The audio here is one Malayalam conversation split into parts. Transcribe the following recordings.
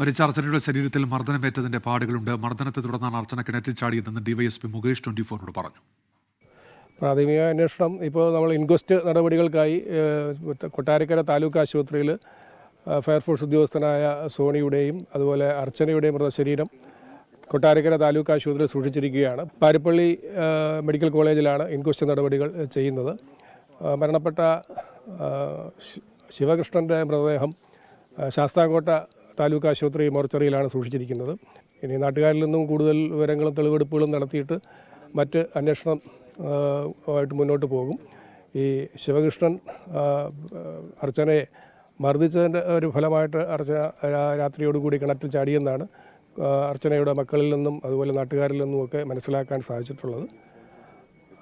മരിച്ച അർച്ചനയുടെ ശരീരത്തിൽ മർദ്ദനമേറ്റതിന്റെ പാടുകളുണ്ട്. മർദ്ദനത്തെ തുടർന്നാണ് അർച്ചന കിണറ്റിൽ ചാടിയതെന്ന് ഡിവൈഎസ്പി മുകേഷ് ട്വന്റി ഫോറിനോട് പറഞ്ഞു. പ്രാഥമിക അന്വേഷണം ഇപ്പോൾ നമ്മൾ ഇൻക്വസ്റ്റ് നടപടികൾക്കായി കൊട്ടാരക്കര താലൂക്ക് ആശുപത്രിയിൽ ഫയർഫോഴ്സ് ഉദ്യോഗസ്ഥനായ സോണിയുടെയും അതുപോലെ അർച്ചനയുടെയും മൃതശരീരം കൊട്ടാരക്കര താലൂക്ക് ആശുപത്രിയിൽ സൂക്ഷിച്ചിരിക്കുകയാണ്. പാരിപ്പള്ളി മെഡിക്കൽ കോളേജിലാണ് ഇൻക്വസ്റ്റ് നടപടികൾ ചെയ്യുന്നത്. മരണപ്പെട്ട ശിവകൃഷ്ണന്റെ മൃതദേഹം ശാസ്താംകോട്ട താലൂക്ക് ആശുപത്രി മോർച്ചറിയിലാണ് സൂക്ഷിച്ചിരിക്കുന്നത്. ഇനി നാട്ടുകാരിൽ നിന്നും കൂടുതൽ വിവരങ്ങളും തെളിവെടുപ്പുകളും നടത്തിയിട്ട് മറ്റ് അന്വേഷണം ആയിട്ട് മുന്നോട്ട് പോകും. ഈ ശിവകൃഷ്ണൻ അർച്ചനയെ മർദ്ദിച്ചതിന്റെ ഒരു ഫലമായിട്ട് അർച്ചന രാത്രിയോടുകൂടി കിണറ്റിൽ ചാടിയെന്നാണ് അർച്ചനയുടെ മക്കളിൽ നിന്നും അതുപോലെ നാട്ടുകാരിൽ നിന്നും ഒക്കെ മനസ്സിലാക്കാൻ സാധിച്ചിട്ടുള്ളത്.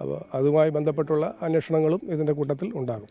അപ്പോൾ അതുമായി ബന്ധപ്പെട്ടുള്ള അന്വേഷണങ്ങളും ഇതിന്റെ കൂട്ടത്തിൽ ഉണ്ടാകും.